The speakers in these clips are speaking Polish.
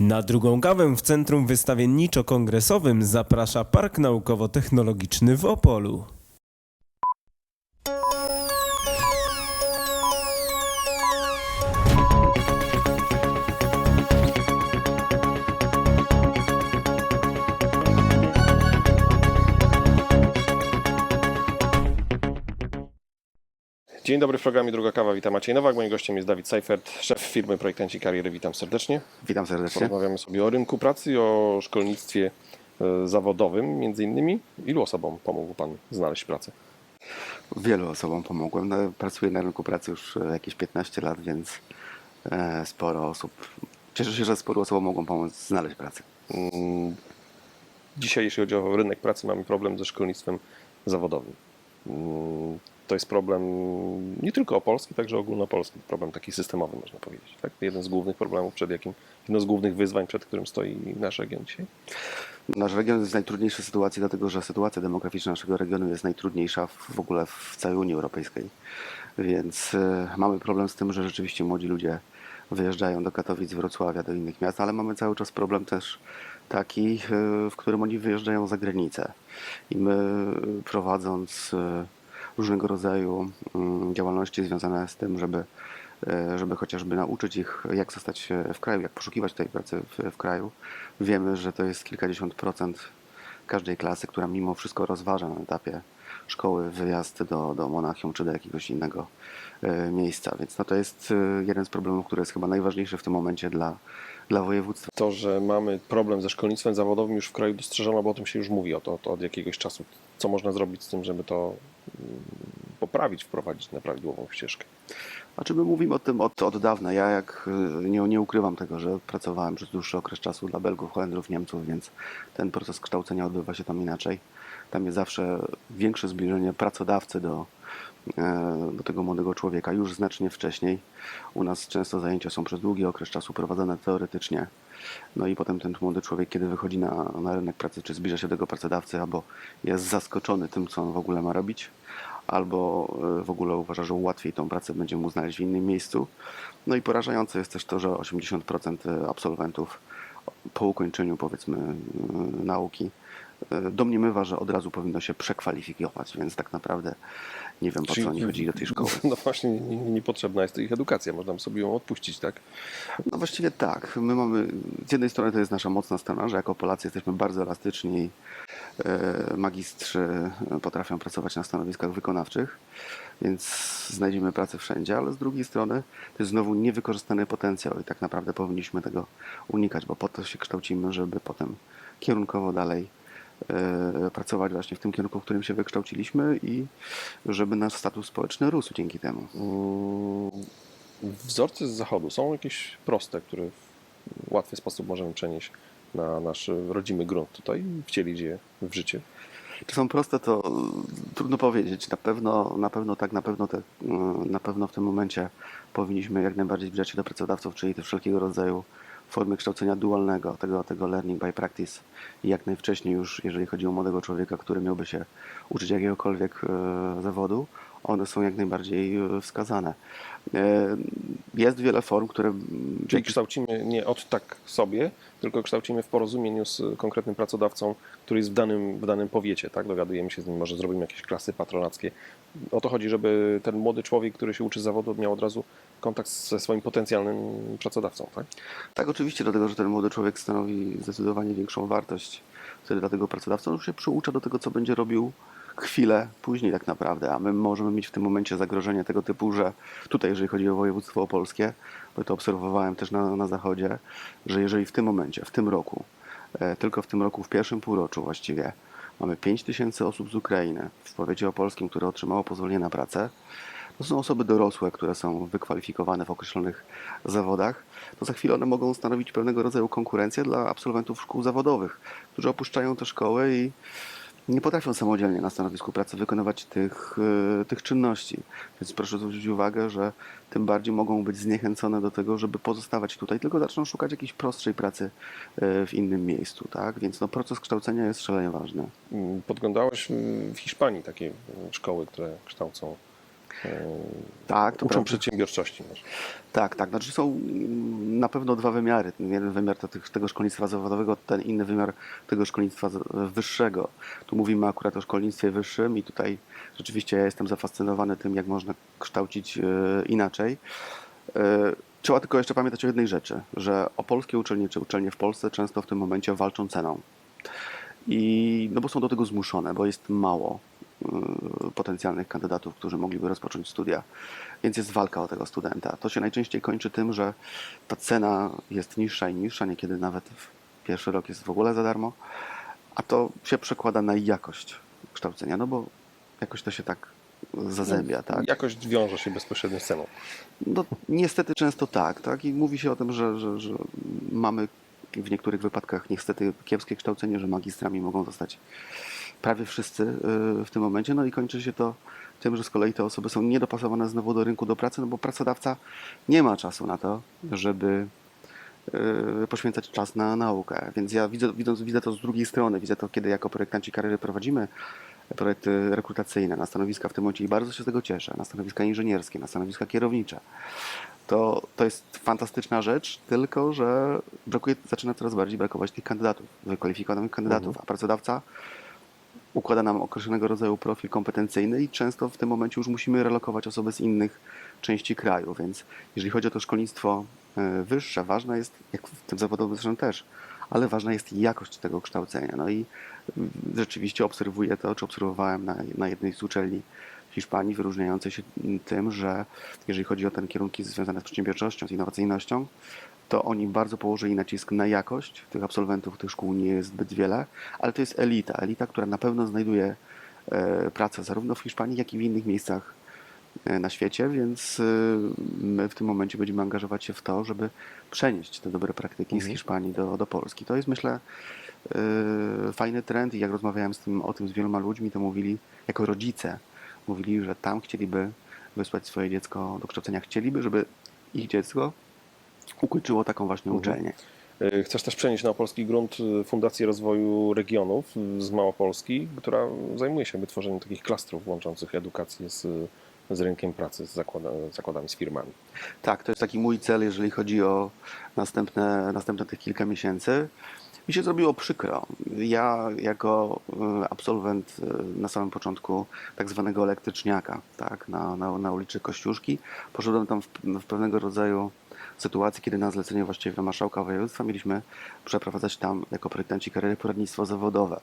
Na drugą kawę w Centrum Wystawienniczo-Kongresowym zaprasza Park Naukowo-Technologiczny w Opolu. Dzień dobry w programie Druga Kawa. Witam Maciej Nowak. Moim gościem jest Dawid Seifert, szef firmy Projektanci Kariery. Witam serdecznie. Witam serdecznie. Porozmawiamy sobie o rynku pracy o szkolnictwie e, zawodowym między innymi. Ilu osobom pomógł Pan znaleźć pracę? Wielu osobom pomogłem. No, pracuję na rynku pracy już e, jakieś 15 lat, więc e, sporo osób. Cieszę się, że sporo osobom mogą pomóc znaleźć pracę. Mm, Dzisiaj, jeśli chodzi o rynek pracy, mamy problem ze szkolnictwem zawodowym. To jest problem nie tylko opolski, także ogólnopolski. Problem taki systemowy, można powiedzieć. Tak? Jeden z głównych problemów, przed jakim, jedno z głównych wyzwań, przed którym stoi nasz region dzisiaj. Nasz region jest w najtrudniejszej sytuacji, dlatego że sytuacja demograficzna naszego regionu jest najtrudniejsza w ogóle w całej Unii Europejskiej. Więc e, mamy problem z tym, że rzeczywiście młodzi ludzie wyjeżdżają do Katowic, Wrocławia, do innych miast, ale mamy cały czas problem też taki, e, w którym oni wyjeżdżają za granicę. I my e, prowadząc różnego rodzaju mm, działalności związane z tym, żeby e, żeby chociażby nauczyć ich, jak zostać e, w kraju, jak poszukiwać tej pracy w, w kraju. Wiemy, że to jest kilkadziesiąt procent każdej klasy, która mimo wszystko rozważa na etapie szkoły wyjazd do, do Monachium czy do jakiegoś innego e, miejsca. Więc no to jest jeden z problemów, który jest chyba najważniejszy w tym momencie dla, dla województwa. To, że mamy problem ze szkolnictwem zawodowym już w kraju dostrzeżono, bo o tym się już mówi o to, to od jakiegoś czasu. Co można zrobić z tym, żeby to mm, poprawić, wprowadzić na prawidłową ścieżkę? Znaczy my mówimy o tym od, od dawna. Ja jak y, nie, nie ukrywam tego, że pracowałem przez dłuższy okres czasu dla Belgów, Holendrów, Niemców, więc ten proces kształcenia odbywa się tam inaczej. Tam jest zawsze większe zbliżenie pracodawcy do, do tego młodego człowieka już znacznie wcześniej. U nas często zajęcia są przez długi okres czasu prowadzone teoretycznie. No i potem ten młody człowiek, kiedy wychodzi na, na rynek pracy, czy zbliża się do tego pracodawcy, albo jest zaskoczony tym, co on w ogóle ma robić, albo e, w ogóle uważa, że łatwiej tą pracę będzie mu znaleźć w innym miejscu. No i porażające jest też to, że 80% absolwentów po ukończeniu powiedzmy e, nauki e, domniemywa, że od razu powinno się przekwalifikować, więc tak naprawdę nie wiem po co oni chodzili do tej szkoły. No właśnie, nie- niepotrzebna jest ich edukacja, można sobie ją odpuścić, tak? No właściwie tak. My mamy, z jednej strony to jest nasza mocna strona, że jako Polacy jesteśmy bardzo elastyczni. e, Magistrzy potrafią pracować na stanowiskach wykonawczych, więc znajdziemy pracę wszędzie, ale z drugiej strony to jest znowu niewykorzystany potencjał i tak naprawdę powinniśmy tego unikać, bo po to się kształcimy, żeby potem kierunkowo dalej e, pracować właśnie w tym kierunku, w którym się wykształciliśmy i żeby nasz status społeczny rósł dzięki temu. Wzorce z zachodu są jakieś proste, które w łatwy sposób możemy przenieść na nasz rodzimy grunt tutaj i wcielić je w życie. Czy są proste, to trudno powiedzieć. Na pewno, na pewno tak, na pewno, te, na pewno w tym momencie powinniśmy jak najbardziej zbliżać się do pracodawców, czyli te wszelkiego rodzaju formy kształcenia dualnego, tego, tego learning by practice i jak najwcześniej już, jeżeli chodzi o młodego człowieka, który miałby się uczyć jakiegokolwiek e, zawodu, one są jak najbardziej e, wskazane. E, Jest wiele form, które... Czyli kształcimy nie od tak sobie, tylko kształcimy w porozumieniu z konkretnym pracodawcą, który jest w danym, w danym powiecie, tak? Dowiadujemy się z nim, może zrobimy jakieś klasy patronackie. O to chodzi, żeby ten młody człowiek, który się uczy zawodu, miał od razu kontakt ze swoim potencjalnym pracodawcą, tak? Tak, oczywiście, dlatego że ten młody człowiek stanowi zdecydowanie większą wartość wtedy dla tego pracodawcy. On już się przyucza do tego, co będzie robił chwilę później tak naprawdę, a my możemy mieć w tym momencie zagrożenie tego typu, że tutaj, jeżeli chodzi o województwo opolskie, bo to obserwowałem też na, na zachodzie, że jeżeli w tym momencie, w tym roku, e, tylko w tym roku, w pierwszym półroczu właściwie, mamy 5 tysięcy osób z Ukrainy. W powiecie opolskim, które otrzymało pozwolenie na pracę, to są osoby dorosłe, które są wykwalifikowane w określonych zawodach, to za chwilę one mogą stanowić pewnego rodzaju konkurencję dla absolwentów szkół zawodowych, którzy opuszczają te szkoły i nie potrafią samodzielnie na stanowisku pracy wykonywać tych, e, tych czynności. Więc proszę zwrócić uwagę, że tym bardziej mogą być zniechęcone do tego, żeby pozostawać tutaj, tylko zaczną szukać jakiejś prostszej pracy e, w innym miejscu. Tak? Więc no, proces kształcenia jest szalenie ważny. Mm, Podglądałeś mm, w Hiszpanii takie mm, szkoły, które kształcą Tak, to uczą prawda. przedsiębiorczości. Tak, tak. Znaczy są mm, na pewno dwa wymiary. Jeden wymiar to tego szkolnictwa zawodowego, ten inny wymiar tego szkolnictwa wyższego. Tu mówimy akurat o szkolnictwie wyższym i tutaj rzeczywiście ja jestem zafascynowany tym, jak można kształcić e, inaczej. E, Trzeba tylko jeszcze pamiętać o jednej rzeczy, że o polskie uczelnie czy uczelnie w Polsce często w tym momencie walczą ceną. I no bo są do tego zmuszone, bo jest mało potencjalnych kandydatów, którzy mogliby rozpocząć studia, więc jest walka o tego studenta. To się najczęściej kończy tym, że ta cena jest niższa i niższa, niekiedy nawet w pierwszy rok jest w ogóle za darmo, a to się przekłada na jakość kształcenia, no bo jakoś to się tak zazębia, tak? Jakość wiąże się bezpośrednio z ceną. No, niestety często tak, tak. I mówi się o tym, że, że, że mamy w niektórych wypadkach niestety kiepskie kształcenie, że magistrami mogą zostać prawie wszyscy y, w tym momencie. No i kończy się to tym, że z kolei te osoby są niedopasowane znowu do rynku do pracy, no bo pracodawca nie ma czasu na to, żeby y, poświęcać czas na naukę. Więc ja widzę, widząc, widzę to z drugiej strony. Widzę to, kiedy jako projektanci kariery prowadzimy projekty rekrutacyjne na stanowiska w tym momencie i bardzo się z tego cieszę, na stanowiska inżynierskie, na stanowiska kierownicze. To, to jest fantastyczna rzecz, tylko że brakuje, zaczyna coraz bardziej brakować tych kandydatów, wykwalifikowanych kandydatów, a pracodawca układa nam określonego rodzaju profil kompetencyjny i często w tym momencie już musimy relokować osoby z innych części kraju, więc jeżeli chodzi o to szkolnictwo e, wyższe, ważne jest, jak w tym zawodowym zresztą też, ale ważna jest jakość tego kształcenia. No i mm, rzeczywiście obserwuję to, czy obserwowałem na, na jednej z uczelni w Hiszpanii, wyróżniającej się tym, że jeżeli chodzi o te kierunki związane z przedsiębiorczością, z innowacyjnością, to oni bardzo położyli nacisk na jakość. Tych absolwentów tych szkół nie jest zbyt wiele, ale to jest elita. Elita, która na pewno znajduje e, pracę zarówno w Hiszpanii, jak i w innych miejscach e, na świecie, więc e, my w tym momencie będziemy angażować się w to, żeby przenieść te dobre praktyki z Hiszpanii do, do Polski. To jest myślę fajny trend i jak rozmawiałem z tym, o tym z wieloma ludźmi, to mówili, jako rodzice, mówili, że tam chcieliby wysłać swoje dziecko do kształcenia, chcieliby, żeby ich dziecko ukończyło taką właśnie uczelnię. E, Chcesz też przenieść na polski grunt e, Fundację Rozwoju Regionów e, z Małopolski, która zajmuje się wytworzeniem takich klastrów łączących edukację z, z rynkiem pracy, z zakłada, zakładami, z firmami. Tak, to jest taki mój cel, jeżeli chodzi o następne, następne tych kilka miesięcy. Mi się zrobiło przykro. Ja jako absolwent na samym początku tak zwanego elektryczniaka, tak, na, na, na ulicy Kościuszki, poszedłem tam w, w pewnego rodzaju sytuacji, kiedy na zlecenie właściwie marszałka województwa mieliśmy przeprowadzać tam jako projektanci kariery poradnictwo zawodowe.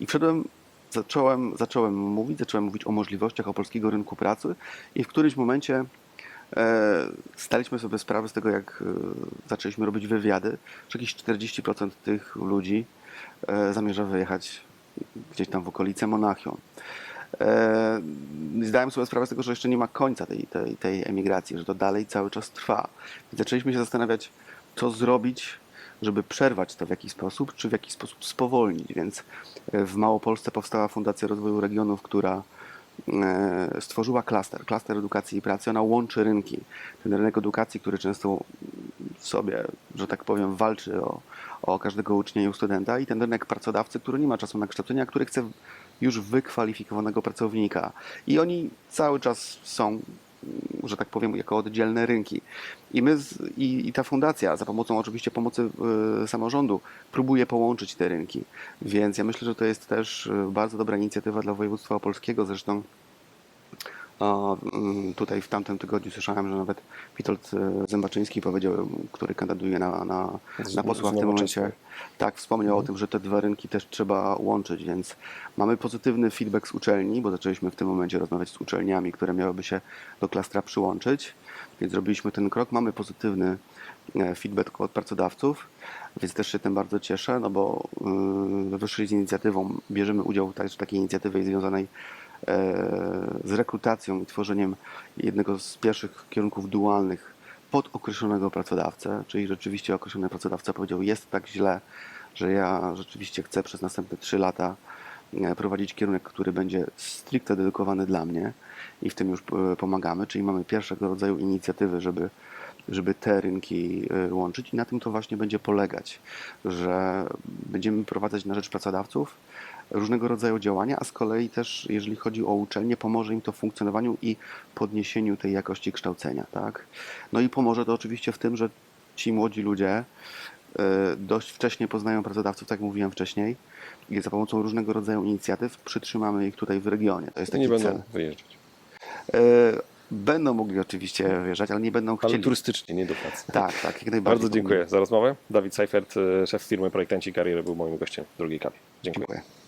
I wszedłem zacząłem, zacząłem mówić, zacząłem mówić o możliwościach o polskiego rynku pracy i w którymś momencie e, zdaliśmy sobie sprawę z tego, jak e, zaczęliśmy robić wywiady, że jakieś 40% tych ludzi e, zamierza wyjechać gdzieś tam w okolice Monachium. E, zdałem sobie sprawę z tego, że jeszcze nie ma końca tej, tej, tej emigracji, że to dalej cały czas trwa. Więc zaczęliśmy się zastanawiać, co zrobić, żeby przerwać to w jakiś sposób, czy w jakiś sposób spowolnić. Więc e, w Małopolsce powstała Fundacja Rozwoju Regionów, która e, stworzyła klaster, klaster edukacji i pracy. Ona łączy rynki. Ten rynek edukacji, który często w sobie, że tak powiem, walczy o, o każdego ucznia i studenta i ten rynek pracodawcy, który nie ma czasu na kształcenie, a który chce już wykwalifikowanego pracownika. I oni cały czas są że tak powiem, jako oddzielne rynki. I my, z, i, i ta fundacja, za pomocą oczywiście pomocy y, samorządu, próbuje połączyć te rynki. Więc ja myślę, że to jest też y, bardzo dobra inicjatywa dla województwa opolskiego. Zresztą tutaj w tamtym tygodniu słyszałem, że nawet Witold y, Zębaczyński powiedział, który kandyduje na, na, na posła w tym momencie. Tak, wspomniał o tym, że te dwa rynki też trzeba łączyć, więc mamy pozytywny feedback z uczelni, bo zaczęliśmy w tym momencie rozmawiać z uczelniami, które miałyby się do klastra przyłączyć, więc zrobiliśmy ten krok. Mamy pozytywny e, feedback od pracodawców, więc też się tym bardzo cieszę, no bo yy, wyszli z inicjatywą, bierzemy udział w takiej inicjatywie związanej e, z rekrutacją i tworzeniem jednego z pierwszych kierunków dualnych pod określonego pracodawcę, czyli rzeczywiście określony pracodawca powiedział, jest tak źle, że ja rzeczywiście chcę przez następne 3 lata e, prowadzić kierunek, który będzie stricte dedykowany dla mnie i w tym już e, pomagamy, czyli mamy pierwszego rodzaju inicjatywy, żeby żeby te rynki y, łączyć i na tym to właśnie będzie polegać, że będziemy prowadzać na rzecz pracodawców różnego rodzaju działania, a z kolei też, jeżeli chodzi o uczelnie, pomoże im to w funkcjonowaniu i podniesieniu tej jakości kształcenia. Tak? No i pomoże to oczywiście w tym, że ci młodzi ludzie y, dość wcześnie poznają pracodawców, tak jak mówiłem wcześniej, i za pomocą różnego rodzaju inicjatyw przytrzymamy ich tutaj w regionie. To jest To nie taki będą cel. wyjeżdżać. Będą mogli oczywiście wyjeżdżać, ale nie będą Ale chcieli. turystycznie, nie do pracy. Tak, tak, jak najbardziej. Bardzo dziękuję za rozmowę. Dawid Seifert, szef firmy Projektanci Kariery, był moim gościem w drugiej kawie. Dziękuję. Dziękuję.